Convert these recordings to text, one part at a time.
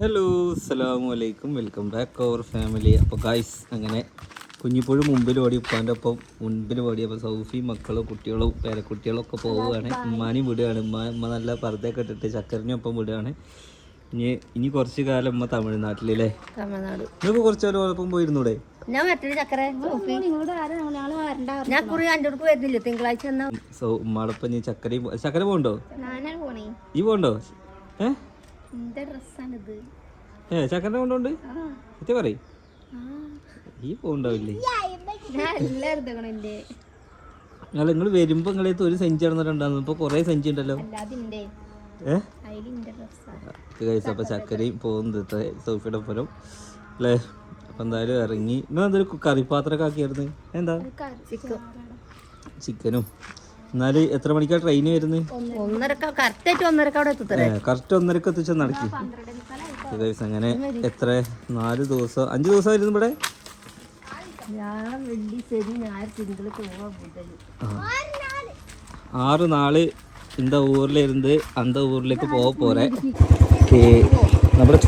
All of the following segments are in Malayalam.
ഹലോ അസ്സലാമു അലൈക്കും. വെൽക്കം ബാക്ക് അവർ ഫാമിലി അപ്പോൾ ഗായ്സ് അങ്ങനെ കുഞ്ഞിപ്പോഴും മുമ്പിൽ ഓടി ഉപ്പാന്റെ ഒപ്പം മുൻപിൽ ഓടി അപ്പോൾ സൗഫി മക്കളും കുട്ടികളും പേരക്കുട്ടികളും ഒക്കെ പോവുകയാണ്. ഉമ്മാനെയും വിടുകയാണ്. ഉമ്മ ഉമ്മ നല്ല പർദ്ദയൊക്കെ ഇട്ടിട്ട് ചക്കരനും ഒപ്പം വിടുകയാണ്. ഇനി ഇനി കുറച്ച് കാലം ഉമ്മ തമിഴ്നാട്ടിലല്ലേ? തമിഴ്നാട്. നിങ്ങൾക്ക് കുറച്ച് കാലം ഒപ്പം പോയിരുന്നൂടെ? ഞാൻ മറ്റൊരു ചക്കര. ഞാൻ കുറി അന്റെ അടുത്ത് വരുന്നില്ല? തിങ്കളാഴ്ച എന്നാ സോ ഉമ്മാടൊപ്പം നീ ചക്കര ചക്കര പോണ്ടോ പോണേ. ഈ പോണ്ടോ ഏ? ഏ ചക്കരനെ കൊണ്ടോണ്ട്? എത്തി പറയും. ഈ പോണ്ടാവില്ലേ അല്ല നിങ്ങൾ വരുമ്പോ നിങ്ങളെ ഒരു സെഞ്ചി നടന്നിട്ടുണ്ടായിരുന്നു. ഇപ്പൊ കൊറേ സെഞ്ചി ഉണ്ടല്ലോ. അല്ലാതെ ചക്ക അപ്പോൾ ചക്കരയും പോകുന്നത് സോഫിയുടെ ഒപ്പം അല്ലേ അപ്പം എന്തായാലും ഇറങ്ങി. നിങ്ങൾ എന്തൊരു കറിപ്പാത്രമൊക്കെ ആക്കിയായിരുന്നു? എന്താ? ചിക്കനും. എന്നാൽ എത്ര മണിക്കാ ട്രെയിൻ വരുന്നത് കറക്റ്റ് ഒന്നരക്ക് എത്തിച്ചാൽ നടക്കി. അങ്ങനെ എത്ര? നാല് ദിവസം അഞ്ച് ദിവസമായിരുന്നു ഇവിടെ? ആറ് നാൾ എന്താ ഊരിലിരുന്ന് അന്ത ഊരിലേക്ക് പോവാ പോരെ. ഓക്കേ. നമ്മുടെ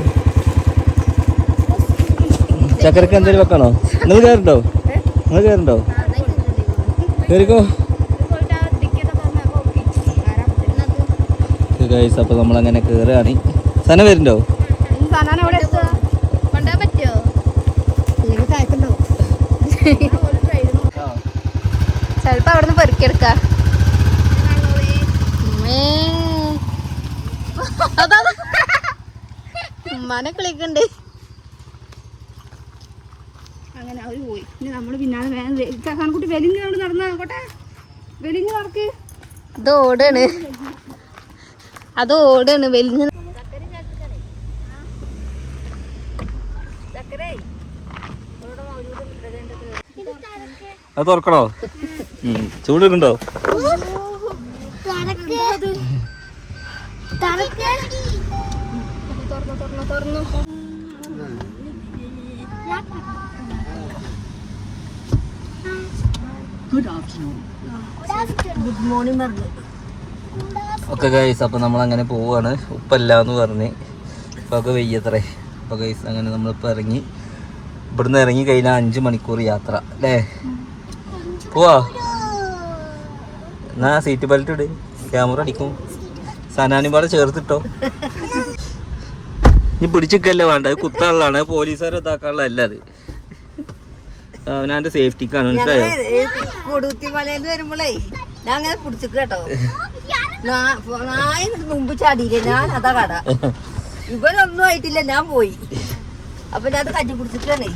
ചക്കരക്ക് എന്തെങ്കിലും വെക്കണോ? നിങ്ങൾ കയറുണ്ടോ നിങ്ങൾ കയറുണ്ടോ കയറിക്കോ ഗൈസ് അപ്പോൾ നമ്മളങ്ങനെ കയറുകയാണ് സന വരുന്നുണ്ടോ? ചിലപ്പോ അവിടെ നിന്ന് ചെലപ്പോ ഉമ്മാനെ കളിക്കണ്ട് അങ്ങനെ അവർ പോയി. ഇനി നമ്മൾ പിന്നാലെ വേഗം വെ- ചക്കാൻകുട്ടി വെലിഞ്ഞ് കൊണ്ട് നടന്ന കോട്ടെ വെലിഞ്ഞ് നടക്ക്. അത് ഓടാണ്. അത് ഓടാണ് വലിഞ്ഞ. അത് തുറക്കണോ? ചൂടുണ്ടോ ഗുഡ് മോർണിംഗ് പറഞ്ഞു ഓക്കെ ഗൈസ് അപ്പോൾ നമ്മൾ അങ്ങനെ പോവാണ്. ഉപ്പല്ല എന്ന് പറഞ്ഞ്. ഇപ്പൊക്കെ വെയ്യത്രേ. അപ്പോൾ ഗൈസ് അങ്ങനെ നമ്മളിപ്പോൾ ഇറങ്ങി. ഇവിടുന്ന് ഇറങ്ങി കഴിഞ്ഞാൽ അഞ്ച് മണിക്കൂർ യാത്ര അല്ലേ? പോവാ. എന്നാ സീറ്റ് ബെൽറ്റ് ഇട്. ക്യാമറ അടിക്കും. സനാനിപാടെ ചേർത്തിട്ടോ. ഇനി പിടിച്ചിക്കല്ലേ വേണ്ട അത് കുത്താനുള്ളതാണ്. പോലീസുകാരെ ഇതാക്കാനുള്ള അല്ല അത്. അവനാന്റെ സേഫ്റ്റിക്കാണ് മനസ്സിലായോ? കൊടുത്തി മലയിൽ വരുമ്പോളേ ഞാൻ അങ്ങനെ പിടിച്ചിട്ട് കേട്ടോ നാ- നായ മുമ്പ് ചാടിയില്ല? ഞാൻ അതാ കട. ഇവനൊന്നും ആയിട്ടില്ല ഞാൻ പോയി. അപ്പൊ ഞാൻ അത് കറ്റി പിടിച്ചിട്ടാണേ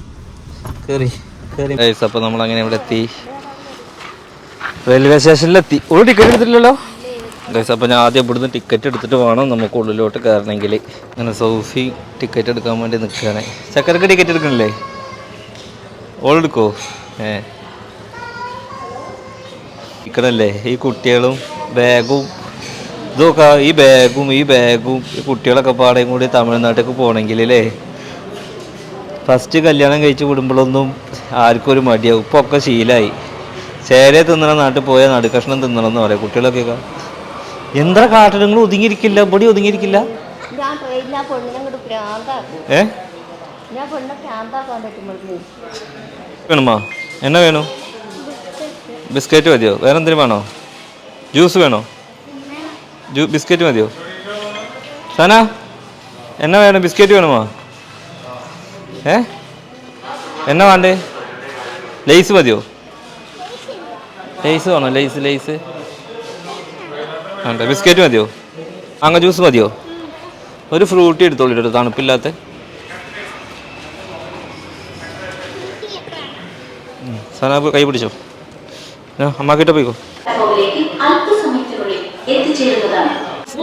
കേറി അപ്പോൾ നമ്മൾ അങ്ങനെ ഇവിടെ എത്തി. റെയിൽവേ സ്റ്റേഷനിലെത്തി ഒരു ടിക്കറ്റ് എടുത്തില്ലല്ലോ ഗൈസ് അപ്പോൾ ഞാൻ ആദ്യം ഇവിടുന്ന് ടിക്കറ്റ് എടുത്തിട്ട് വേണം നമുക്ക് ഉള്ളിലോട്ട് കയറണമെങ്കിൽ അങ്ങനെ സോഫി ടിക്കറ്റ് എടുക്കാൻ വേണ്ടി നിൽക്കുകയാണ് ചക്കരക്ക് ടിക്കറ്റ് എടുക്കണില്ലേ? ഓൾ എടുക്കോ? ഏ. ഇക്കണല്ലേ ഈ കുട്ടികളും ബാഗും ഇതൊക്കെ ഈ ബാഗും ഈ ബാഗും ഈ കുട്ടികളൊക്കെ പാടെയും കൂടി തമിഴ്നാട്ടിലേക്ക് പോകണമെങ്കിൽ അല്ലേ ഫസ്റ്റ് കല്യാണം കഴിച്ച് വിടുമ്പോഴൊന്നും ആർക്കും ഒരു മടിയാവും. ഇപ്പൊ ഒക്കെ ശീലായി. ചേരെ തിന്നണ നാട്ടിൽ പോയാൽ നടുക്കഷ്ണം തിന്നണം എന്ന് പറയാം. കുട്ടികളൊക്കെ എന്താ കാട്ടിൽ നിങ്ങൾ ഒതുങ്ങിയിരിക്കില്ല? ഇവിടെ ഒതുങ്ങിയിരിക്കില്ല? ഏ? എന്നാ വേണോ? ബിസ്ക്കറ്റ് മതിയോ? വേറെ എന്തെങ്കിലും വേണോ? ജ്യൂസ് വേണോ? ജ്യൂ ബിസ്ക്കറ്റ് മതിയോ? സന എന്നാ വേണോ? ബിസ്ക്കറ്റ് വേണമോ? ഏ? എന്നാ വേണ്ടേ? ലേസ് മതിയോ? ലേസ് വേണോ? ലേസ് ലേസ് വേണ്ട ബിസ്ക്കറ്റ് മതിയോ? അങ്ങ ജ്യൂസ് മതിയോ? ഒരു ഫ്രൂട്ടി എടുത്തോളൂ ഇട്ടോ തണുപ്പില്ലാത്ത. സനാബ് കൈ പിടിച്ചോ. അമ്മാക്കിട്ട് പോയിക്കോ.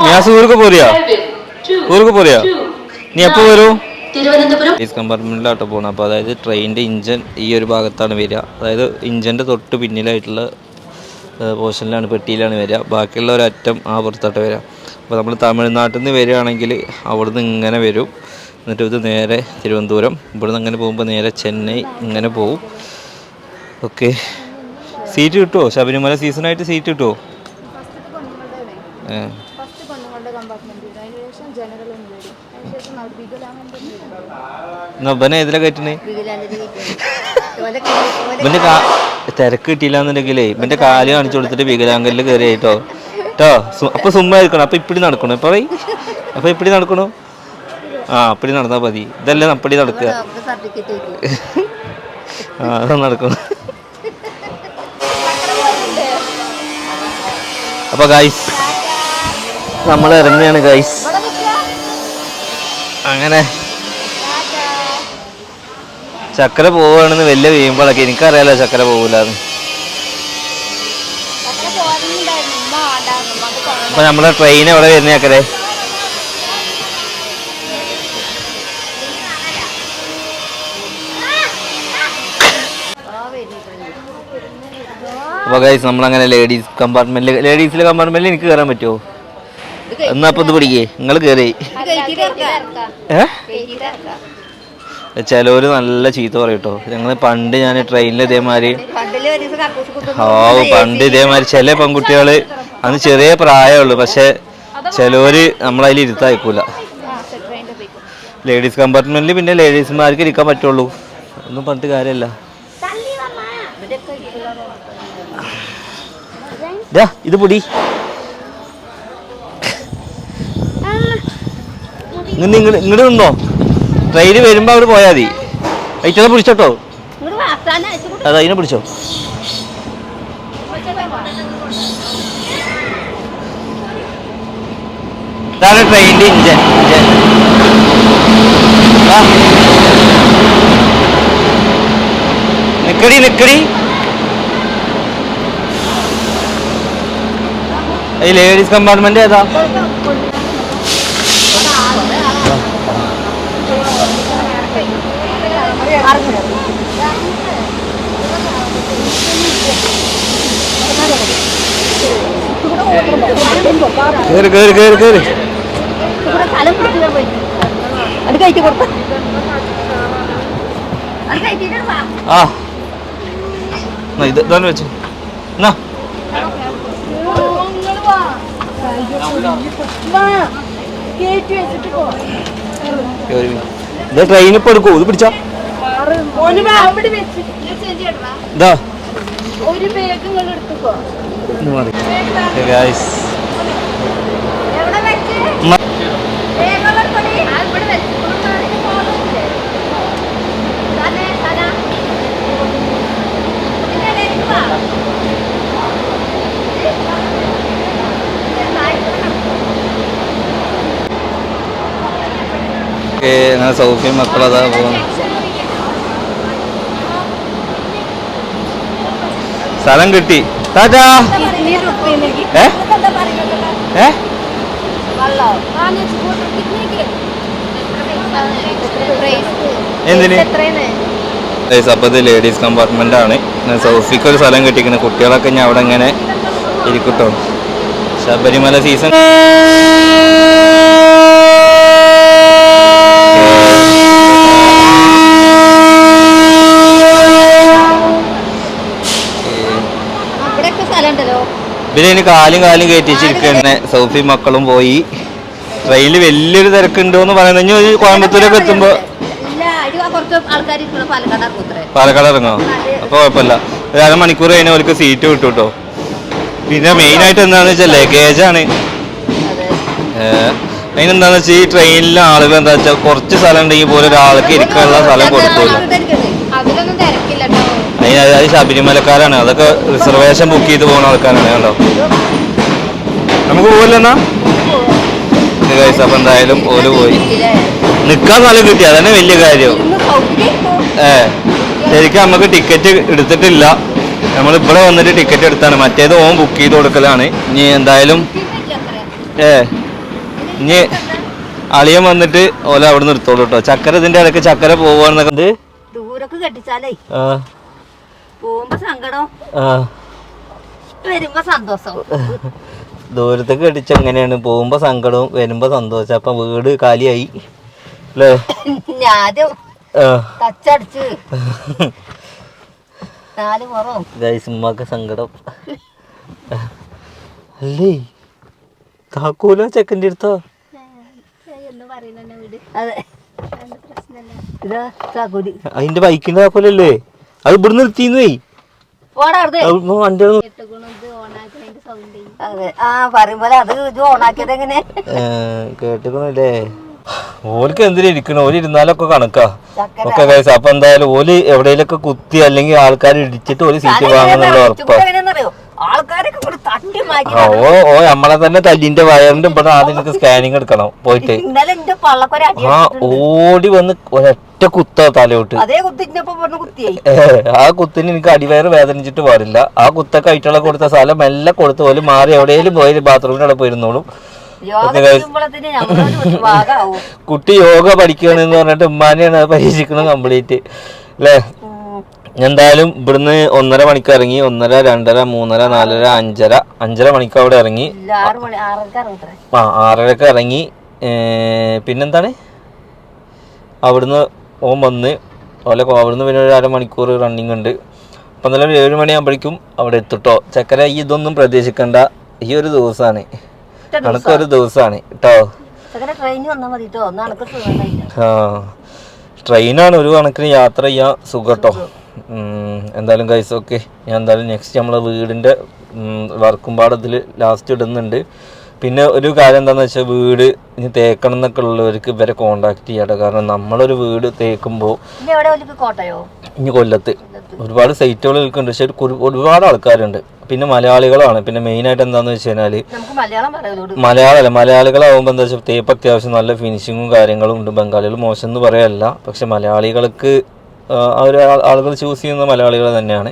ഞാൻ ഊർക്ക് പോരിയാ ഊർക്ക് പോരിയാ നീ എപ്പോ വരൂ? ഈസ് കമ്പാർട്ട്മെന്റിലാട്ടോ പോകണം അപ്പോൾ അതായത് ട്രെയിനിന്റെ ഇഞ്ചൻ ഈ ഒരു ഭാഗത്താണ് വരിക. അതായത് ഇഞ്ചന്റെ തൊട്ട് പിന്നിലായിട്ടുള്ള പോർഷനിലാണ് പെട്ടിയിലാണ് വരിക. ബാക്കിയുള്ള ഒരറ്റം ആ പുറത്തോട്ട് വരിക. അപ്പോൾ നമ്മൾ തമിഴ്നാട്ടിൽ നിന്ന് വരികയാണെങ്കിൽ അവിടുന്ന് ഇങ്ങനെ വരും. എന്നിട്ട് ഇത് നേരെ തിരുവനന്തപുരം. ഇവിടുന്ന് അങ്ങനെ പോകുമ്പോൾ നേരെ ചെന്നൈ ഇങ്ങനെ പോവും. ഓക്കെ. സീറ്റ് കിട്ടുമോ ശബരിമല സീസണായിട്ട് സീറ്റ് കിട്ടുമോ ഏ. കമ്പാർട്ട്മെന്റ് ജനറൽ ഒന്ന് വരും. അവിടെ ഇവനെ ഓലെ ഇവന്റെ തിരക്ക് കിട്ടിയില്ലാന്നുണ്ടെങ്കിലേ ഇവന്റെ കാൽ കാണിച്ചു കൊടുത്തിട്ട് വികലാംഗലിൽ കയറി കേട്ടോ കേട്ടോ അപ്പൊ സുമ്മായിരിക്കണം അപ്പൊ ഇപ്പിടി നടക്കണം? ഇപ്പൊ പറയ്. അപ്പൊ ഇപ്പിടി നടക്കണോ? ആ അപ്പടി നടന്നാ മതി. ഇതല്ലേ അപ്പടി നടക്കുക. ആ അത് നടക്കണം. അപ്പൊ ഗൈസ് നമ്മൾ ഇറങ്ങുകയാണ് ഗൈസ് അങ്ങനെ ചക്കര പോവുകയാണെന്ന് വലിയ വീഴുമ്പോഴൊക്കെ എനിക്കറിയാലോ ചക്കര പോകൂലെന്ന് അപ്പൊ നമ്മളെ ട്രെയിൻ എവിടെ വരുന്ന ചക്കരെ? അപ്പൊ ഗൈസ് നമ്മളങ്ങനെ ലേഡീസ് കമ്പാർട്ട്മെന്റിൽ ലേഡീസിലെ കമ്പാർട്ട്മെന്റിൽ എനിക്ക് കയറാൻ പറ്റുമോ എന്നാ അപ്പൊ ഇത് പിടിക്കേ. നിങ്ങൾ കേറി. ചിലവര് നല്ല ചീത്ത പറയും കേട്ടോ ഞങ്ങൾ പണ്ട് ഞാൻ ട്രെയിനിൽ ഇതേമാതിരി ഓ പണ്ട് ഇതേമാതിരി ചില പെൺകുട്ടികൾ അന്ന് ചെറിയ പ്രായമുള്ളൂ പക്ഷെ ചിലവര് നമ്മളതിൽ ഇരുത്തായിക്കൂല. ലേഡീസ് കമ്പാർട്ട്മെന്റിൽ പിന്നെ ലേഡീസ്മാർക്ക് ഇരിക്കാൻ പറ്റുള്ളൂ. ഒന്നും പറഞ്ഞിട്ട് കാര്യമല്ല ദാ, ഇത് പൊടി. നിങ്ങൾ ഇങ്ങോട്ട് നിന്നോ. ട്രെയിൻ വരുമ്പോ അവിടെ പോയാൽ മതി. അയച്ചത് പിടിച്ചോട്ടോ. അതെ അതിനെ പിടിച്ചോ. ഇതാണ് ട്രെയിനിന്റെ ഇഞ്ചൻ ഇഞ്ചൻ. നിക്കടി നിക്കടി. ഈ ലേഡീസ് കമ്പാർട്ട്മെന്റ് ഏതാ? ഇപ്പൊ എടുക്കൂ ഇത് പിടിച്ചോ. അങ്ങനെ സൗഫിയും മക്കളതാ പോകുന്നു സ്ഥലം കിട്ടി. താജാ ഏ? ഏ? എന്തിന്? അപ്പത് അപ്പോൾ ഇത് ലേഡീസ് കമ്പാർട്ട്മെന്റ് ആണ്. സോഫിക്ക് സൗഫിക്ക് ഒരു സ്ഥലം കിട്ടിക്കുന്നത് കുട്ടികളൊക്കെ ഞാൻ അവിടെ ഇങ്ങനെ ഇരിക്കട്ടോ. ശബരിമല സീസൺ ഇവിടെയൊക്കെ സ്ഥലം ഉണ്ടല്ലോ പിന്നെ ഇനി കാലും കാലും കയറ്റിച്ചിരിക്കുന്ന. സൗഫി മക്കളും പോയി. ട്രെയിനിൽ വലിയൊരു തിരക്കുണ്ടോ എന്ന് പറയുന്നത് ഇനി കോയമ്പത്തൂരൊക്കെ എത്തുമ്പോൾ ഇരിക്കുന്ന പാലക്കാട് ഇറങ്ങോ അപ്പോൾ കുഴപ്പമില്ല. ഒരു അരമണിക്കൂർ കഴിഞ്ഞാൽ അവർക്ക് സീറ്റ് കിട്ടും കേട്ടോ പിന്നെ മെയിൻ ആയിട്ട് എന്താണെന്ന് വെച്ചാൽ ലഗേജ് ആണ്. അതെ. അതിനെന്താന്ന് വെച്ചാൽ ഈ ട്രെയിനിലെ ആളുകൾ എന്താ വെച്ചാൽ കുറച്ച് സ്ഥലം ഉണ്ടെങ്കിൽ പോലും ഒരാൾക്ക് ഇരിക്കാനുള്ള സ്ഥലം കൊടുക്കൂല കേട്ടോ അതായത് അത് ശബരിമലക്കാരാണ് അതൊക്കെ റിസർവേഷൻ ബുക്ക് ചെയ്ത് പോകുന്ന ആൾക്കാരാണ് കണ്ടോ? നമുക്ക് പോകില്ലെന്നാ ഗൈസ് അപ്പൊ എന്തായാലും ഓൽ പോയി. നിക്കാൻ സ്ഥലം കിട്ടി. അതന്നെ വലിയ കാര്യം. ഏ ശരിക്കും നമുക്ക് ടിക്കറ്റ് എടുത്തിട്ടില്ല. നമ്മൾ ഇവിടെ വന്നിട്ട് ടിക്കറ്റ് എടുത്താണ്. മറ്റേത് ഓൻ ബുക്ക് ചെയ്ത് കൊടുക്കലാണ്. ഇനി എന്തായാലും ഏ ഇനി അളിയൻ വന്നിട്ട് ഓല അവിടെ നിർത്തോളൂ കേട്ടോ ചക്കര ഇതിന്റെ ഇടയ്ക്ക് ചക്കര പോവാന്നൊക്കെ ദൂരക്ക് കെട്ടിച്ചാലേ. ആ. പോകുമ്പോ സങ്കടം. ആ. വരുമ്പോ സന്തോഷം. ദൂരത്തേക്ക് അടിച്ച് എങ്ങനെയാണ് പോകുമ്പോ സങ്കടവും വരുമ്പോ സന്തോഷം. അപ്പൊ വീട് കാലിയായി. അല്ലേ ആദ്യം തച്ചടിച്ച്. നാല് പുറവും സങ്കടം. അല്ലേ? താക്കൂല ചെക്കന്റെ അടുത്തോ? അതിന്റെ ബൈക്കിന്റെ താക്കോലല്ലേ? അത് ഇവിടെ നിർത്തിന്നേ കേട്ടിക്കണല്ലേ? ഓലിക്ക് എന്തിനാ ഇരിക്കണ? ഓൽ ഇരുന്നാലൊക്കെ കണക്കാ. ഒക്കെ കഴിച്ച അപ്പൊ എന്തായാലും ഓൽ എവിടെയെങ്കിലൊക്കെ കുത്തി അല്ലെങ്കിൽ ആൾക്കാർ ഇടിച്ചിട്ട് ഓൽ സീറ്റ് വാങ്ങുന്നുള്ള ഉറപ്പാ. എങ്ങനെയാണെന്നറിയോ ആൾക്കാരൊക്കെ കൂടി തട്ടി മാറ്റി ഓ ഓ നമ്മളെ തന്നെ തല്ലിന്റെ വയറിന്റെ ഇവിടെ ആദ്യം സ്കാനിങ് എടുക്കണം പോയിട്ട്. ആ ഓടി വന്ന് ഒരൊറ്റ കുത്ത തലോട്ട് അതേ ആ കുത്തിന് എനിക്ക് അടിവയറ് വേദനിച്ചിട്ട് പാടില്ല. ആ കുത്തൊക്കെ ആയിട്ടുള്ള കൊടുത്ത സ്ഥലം മെല്ലെ കൊടുത്ത് പോലെ മാറി എവിടെയെങ്കിലും പോയി ബാത്റൂമിന്റെ അവിടെ പോയിരുന്നോളും. കുട്ടി യോഗ പഠിക്കണെന്ന് പറഞ്ഞിട്ട് ഉമ്മാനെയാണ് പരീക്ഷിക്കുന്നത് കംപ്ലീറ്റ്. അല്ലേ? എന്തായാലും ഇവിടുന്ന് ഒന്നര മണിക്ക് ഇറങ്ങി ഒന്നര രണ്ടര മൂന്നര നാലര അഞ്ചര അഞ്ചര മണിക്ക് അവിടെ ഇറങ്ങി. ആ ആറരക്ക് ഇറങ്ങി. പിന്നെന്താണ്? അവിടുന്ന് ഓൻ വന്ന് കോ- അവിടുന്ന് പിന്നെ ഒരു അരമണിക്കൂർ റണ്ണിങ് ഉണ്ട്. അപ്പം എന്നാലും ഒരു ഏഴ് മണിയാകുമ്പോഴേക്കും അവിടെ എത്തിട്ടോ ചക്കര ഈ ഇതൊന്നും പ്രതീക്ഷിക്കണ്ട. ഈ ഒരു ദിവസമാണ് കണക്കൊരു ദിവസമാണ് കേട്ടോ ആ. ട്രെയിനാണ് ഒരു കണക്കിന് യാത്ര ചെയ്യാൻ സുഖം കേട്ടോ എന്തായാലും കൈസ് ഓക്കെ ഞാൻ എന്തായാലും നെക്സ്റ്റ് നമ്മളെ വീടിന്റെ വർക്കും പാടത്തിൽ ലാസ്റ്റ് ഇടുന്നുണ്ട്. പിന്നെ ഒരു കാര്യം എന്താണെന്ന് വെച്ചാൽ വീട് ഇനി തേക്കണം എന്നൊക്കെ ഉള്ളവർക്ക് ഇവരെ കോണ്ടാക്ട് ചെയ്യട്ടെ. കാരണം നമ്മളൊരു വീട് തേക്കുമ്പോൾ ഇനി കൊല്ലത്ത്. ഒരുപാട് സൈറ്റുകൾ നിൽക്കുന്നുണ്ട് പക്ഷെ ഒരുപാട് ആൾക്കാരുണ്ട്. പിന്നെ മലയാളികളാണ്. പിന്നെ മെയിൻ ആയിട്ട് എന്താന്ന് വെച്ച് പറയുന്നതോട് മലയാളമല്ല. മലയാളികളാവുമ്പോൾ എന്താ വെച്ചാൽ തേപ്പ് അത്യാവശ്യം നല്ല ഫിനിഷിങ്ങും കാര്യങ്ങളും ഉണ്ട്. ബംഗാളികൾ മോശം എന്ന് പറയല്ല. പക്ഷെ മലയാളികൾക്ക് അവർ അവർ ആളുകൾ ചൂസ് ചെയ്യുന്ന മലയാളികൾ തന്നെയാണ്.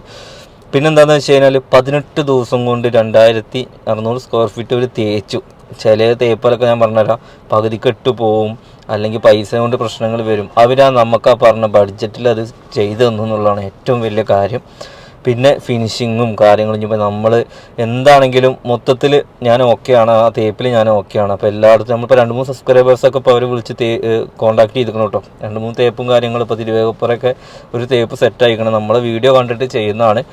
പിന്നെന്താണെന്ന് വെച്ച് കഴിഞ്ഞാൽ പതിനെട്ട് ദിവസം കൊണ്ട് രണ്ടായിരത്തി അറുന്നൂറ് സ്ക്വയർ ഫീറ്റ് അവർ തേച്ചു. ചില തേപ്പലൊക്കെ ഞാൻ പറഞ്ഞുതരാം. കെട്ടു പോവും. അല്ലെങ്കിൽ പൈസ കൊണ്ട് പ്രശ്നങ്ങൾ വരും. അവരാ നമുക്ക് ആ പറഞ്ഞ ബഡ്ജറ്റിൽ അത് ചെയ്തു തന്നു എന്നുള്ളതാണ് ഏറ്റവും വലിയ കാര്യം. പിന്നെ ഫിനിഷിങ്ങും കാര്യങ്ങളും. ഇപ്പോൾ നമ്മൾ എന്താണെങ്കിലും മൊത്തത്തിൽ ഞാൻ ഓക്കെയാണ് ആ തേപ്പിൽ ഞാൻ ഓക്കെയാണ് അപ്പോൾ എല്ലായിടത്തും നമ്മളിപ്പോൾ രണ്ട് മൂന്ന് സബ്സ്ക്രൈബേഴ്സൊക്കെ ഇപ്പോൾ അവർ വിളിച്ച് തേ കോൺടാക്ട് ചെയ്തിരിക്കണം കേട്ടോ രണ്ട് മൂന്ന് തേപ്പും കാര്യങ്ങളും ഇപ്പോൾ തിരുവേഗപ്പുറമൊക്കെ ഒരു തേപ്പ് സെറ്റ് ആയിക്കണം. നമ്മൾ വീഡിയോ കണ്ടിട്ട് ചെയ്യുന്നതാണ്.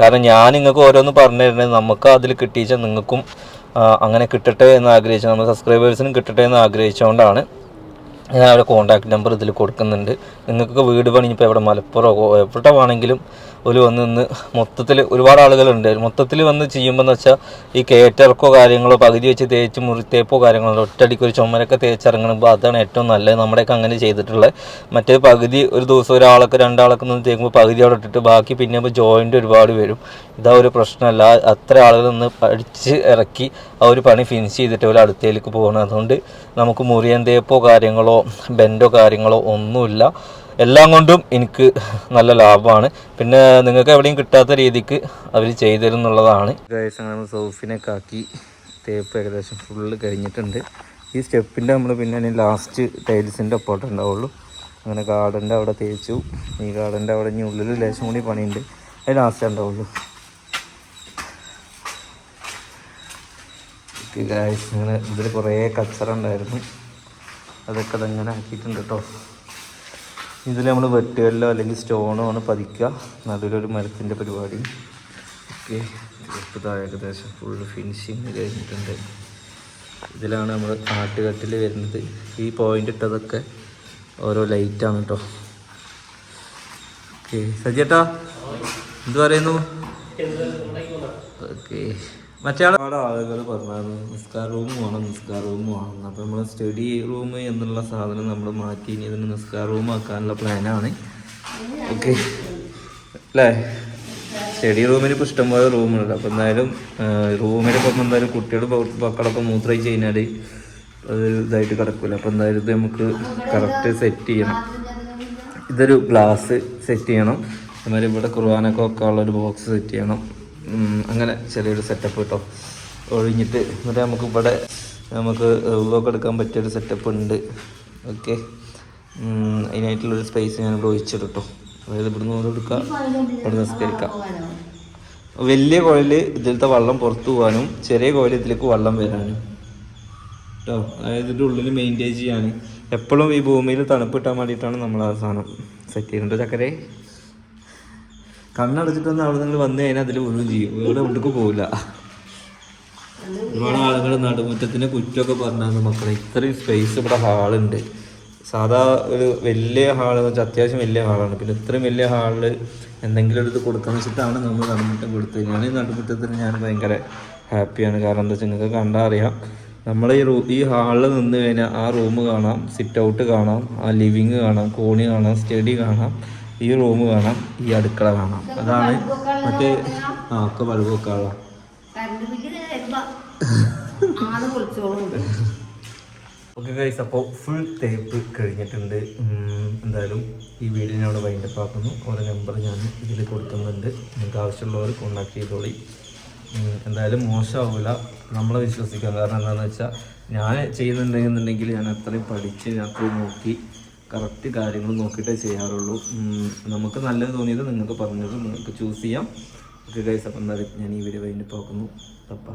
കാരണം ഞാൻ നിങ്ങൾക്ക് ഓരോന്ന് പറഞ്ഞു തരുന്നത് നമുക്ക് അതിൽ കിട്ടിയിച്ച നിങ്ങൾക്കും അങ്ങനെ കിട്ടട്ടെ എന്ന് ആഗ്രഹിച്ച നമ്മുടെ സബ്സ്ക്രൈബേഴ്സിനും കിട്ടട്ടെ എന്ന് ആഗ്രഹിച്ചുകൊണ്ടാണ് ഞാൻ അവിടെ കോൺടാക്ട് നമ്പർ ഇതിൽ കൊടുക്കുന്നുണ്ട്. നിങ്ങൾക്കൊക്കെ വീട് പണി ഇപ്പോൾ എവിടെ? മലപ്പുറമോ എവിടെ വേണമെങ്കിലും ഒരു വന്ന് നിന്ന് മൊത്തത്തിൽ ഒരുപാട് ആളുകളുണ്ട്. മൊത്തത്തിൽ വന്ന് ചെയ്യുമ്പോൾ എന്ന് വെച്ചാൽ ഈ കയറ്റിറക്കോ കാര്യങ്ങളോ പകുതി വെച്ച് തേച്ച് മുറിത്തേപ്പോ കാര്യങ്ങളോ ഒറ്റടിക്ക് ഒരു ചുമരൊക്കെ തേച്ചിറങ്ങുമ്പോൾ അതാണ് ഏറ്റവും നല്ലത്. നമ്മുടെയൊക്കെ അങ്ങനെ ചെയ്തിട്ടുള്ളത്. മറ്റേ പകുതി ഒരു ദിവസം ഒരാളൊക്കെ രണ്ടാളൊക്കെ നിന്ന് തേക്കുമ്പോൾ പകുതി അവിടെ ഇട്ടിട്ട് ബാക്കി പിന്നെ ജോയിന്റ് ഒരുപാട് വരും. ഇതാ ഒരു പ്രശ്നമല്ല. അത്ര ആളുകൾ നിന്ന് പഠിച്ച് ഇറക്കി ആ ഒരു പണി ഫിനിഷ് ചെയ്തിട്ട് ഒരു അടുത്തേക്ക് പോകണം അതുകൊണ്ട് നമുക്ക് മുറിയൻ തേപ്പോ കാര്യങ്ങളോ ബെൻഡോ കാര്യങ്ങളോ ഒന്നുമില്ല. എല്ലാം കൊണ്ടും എനിക്ക് നല്ല ലാഭമാണ്. പിന്നെ നിങ്ങൾക്ക് എവിടെയും കിട്ടാത്ത രീതിക്ക് അവർ ചെയ്തു എന്നുള്ളതാണ് സോഫിനൊക്കെ ആക്കി തേപ്പ് ഏകദേശം ഫുള്ള് കഴിഞ്ഞിട്ടുണ്ട്. ഈ സ്റ്റെപ്പിന്റെ നമ്മൾ പിന്നെ ലാസ്റ്റ് ടൈൽസിന്റെ ഒപ്പോട്ട് ഉണ്ടാവുള്ളൂ. അങ്ങനെ ഗാർഡന്റെ അവിടെ തേച്ചു. ഈ ഗാർഡന്റെ അവിടെ ഇനി ഉള്ളിൽ ലേശം കൂടി പണിയുണ്ട്. അത് ലാസ്റ്റ് ഉണ്ടാവുള്ളൂ. ഗായ്സ് ഇങ്ങനെ ഇതിൽ കുറേ കച്ചറ ഉണ്ടായിരുന്നു. അതൊക്കെ അതങ്ങനെ ആക്കിയിട്ടുണ്ട് കേട്ടോ ഇതിൽ നമ്മൾ വെട്ടുകളിലോ അല്ലെങ്കിൽ സ്റ്റോണോ ആണ് പതിക്കുക. നടുവിലൊരു മരത്തിന്റെ പരിപാടി. ഓക്കെ ഏകദേശം ഫുള്ള് ഫിനിഷിങ് കഴിഞ്ഞിട്ടുണ്ട്. ഇതിലാണ് നമ്മൾ ആട്ടുകട്ടിൽ വരുന്നത്. ഈ പോയിന്റ് ഇട്ടതൊക്കെ ഓരോ ലൈറ്റാണ് കേട്ടോ ഓക്കെ സജ്ജേട്ടാ എന്ത് പറയുന്നു? ഓക്കെ. മറ്റേ ആളുകൾ പറഞ്ഞായിരുന്നു നിസ്കാര റൂം വേണം നിസ്കാര റൂം വേണം അപ്പോൾ നമ്മൾ സ്റ്റഡി റൂം എന്നുള്ള സാധനം നമ്മൾ മാറ്റി ഇനി ഇതിന് നിസ്കാര റൂം ആക്കാനുള്ള പ്ലാനാണ് ഓക്കെ അല്ലേ? സ്റ്റഡി റൂമിന് ഇപ്പോൾ ഇഷ്ടംപോലെ റൂമുണ്ട് അപ്പോൾ എന്തായാലും റൂമിൽ ഇപ്പം എന്തായാലും കുട്ടികൾ മക്കളൊക്കെ മൂത്രമായി കഴിഞ്ഞാൽ അത് ഇതായിട്ട് കിടക്കില്ല അപ്പോൾ എന്തായാലും ഇത് നമുക്ക് കറക്റ്റ് സെറ്റ് ചെയ്യണം. ഇതൊരു ഗ്ലാസ് സെറ്റ് ചെയ്യണം. അതുമാതിരി ഇവിടെ കുർബാനൊക്കെ ഒക്കെ ഒരു ബോക്സ് സെറ്റ് ചെയ്യണം. അങ്ങനെ ചെറിയൊരു സെറ്റപ്പ് കേട്ടോ ഒഴിഞ്ഞിട്ട് എന്നിട്ട് നമുക്ക് ഇവിടെ നമുക്ക് ഒക്കെ എടുക്കാൻ പറ്റിയൊരു സെറ്റപ്പ് ഉണ്ട്. ഓക്കെ അതിനായിട്ടുള്ളൊരു സ്പേസ് ഞാൻ ഇവിടെ ഒഴിച്ചിട്ടോ അതായത് ഇവിടുന്ന് ഓരോ എടുക്കാം. ഇവിടെ നിസ്കരിക്കാം വലിയ കുഴൽ ഇതിലത്തെ വെള്ളം പുറത്തു പോകാനും ചെറിയ കുഴൽ ഇതിലേക്ക് വെള്ളം വരാനും. കേട്ടോ അതായത് ഇതിന്റെ ഉള്ളിൽ മെയിന്റെയിൻ ചെയ്യാൻ എപ്പോഴും ഈ ഭൂമിയിൽ തണുപ്പ് കിട്ടാൻ വേണ്ടിയിട്ടാണ് നമ്മൾ ആ സാധനം സെറ്റ് ചെയ്യുന്നുണ്ട് ചക്കരെ? കണ്ണടച്ചിട്ടൊന്നും അവിടെ നിങ്ങൾ വന്നു കഴിഞ്ഞാൽ അതിൽ ഒന്നും ചെയ്യും. ഇവിടെ ഉള്ളിലേക്ക് പോവില്ല. ഒരുപാട് ആളുകൾ നടുമുറ്റത്തിന്റെ കുറ്റമൊക്കെ പറഞ്ഞാൽ മക്കളെ. ഇത്രയും സ്പേസ് ഇവിടെ ഹാളുണ്ട് സാധാ ഒരു വലിയ ഹാൾ എന്ന് വെച്ചാൽ അത്യാവശ്യം വലിയ ഹാളാണ് പിന്നെ ഇത്രയും വലിയ ഹാളിൽ എന്തെങ്കിലും എടുത്ത് കൊടുക്കാന്ന് വെച്ചിട്ടാണ് നമ്മൾ നടുമുറ്റം കൊടുത്തത്. ഞാൻ ഈ നടുമുറ്റത്തിന് ഞാൻ ഭയങ്കര ഹാപ്പിയാണ് കാരണം എന്താ വെച്ചാൽ നിങ്ങൾക്ക് കണ്ടാൽ അറിയാം. നമ്മൾ ഈ റൂ ഈ ഹാളിൽ നിന്ന് കഴിഞ്ഞാൽ ആ റൂം കാണാം സിറ്റ് ഔട്ട് കാണാം ആ ലിവിങ് കാണാം കോണി കാണാം സ്റ്റഡി കാണാം. ഈ റൂം വേണം ഈ അടുക്കള വേണം. അതാണ് മറ്റേ ആ ഒക്കെ ബൾബ് വെക്കാനുള്ള ഓക്കെ ഗൈസ് അപ്പോൾ ഫുൾ തേപ്പ് കഴിഞ്ഞിട്ടുണ്ട്. എന്തായാലും ഈ വീഡിയോ ഞാൻ അവിടെ വൈൻഡപ്പ് ആക്കുന്നു. ഓരോ നമ്പർ ഞാൻ ഇതിൽ കൊടുക്കുന്നുണ്ട്. നിങ്ങൾക്ക് ആവശ്യമുള്ളവർ കോൺടാക്ട് ചെയ്തോളി. എന്തായാലും മോശമാവില്ല നമ്മളെ വിശ്വസിക്കാം. കാരണം എന്താണെന്ന് വെച്ചാൽ ഞാൻ ചെയ്യുന്നുണ്ടെന്നുണ്ടെങ്കിൽ ഞാൻ അത്രയും പഠിച്ച് ഞാൻ അത്രയും നോക്കി കറക്റ്റ് കാര്യങ്ങൾ നോക്കിയിട്ടേ ചെയ്യാറുള്ളൂ. നമുക്ക് നല്ലത് തോന്നിയത് നിങ്ങൾക്ക് പറഞ്ഞത് നിങ്ങൾക്ക് ചൂസ് ചെയ്യാം. ഓക്കെ ഗൈസ് അപ്പം എന്തായാലും ഞാൻ ഈ വീഡിയോ വൈൻഡപ്പ് ആക്കുന്നു അപ്പോൾ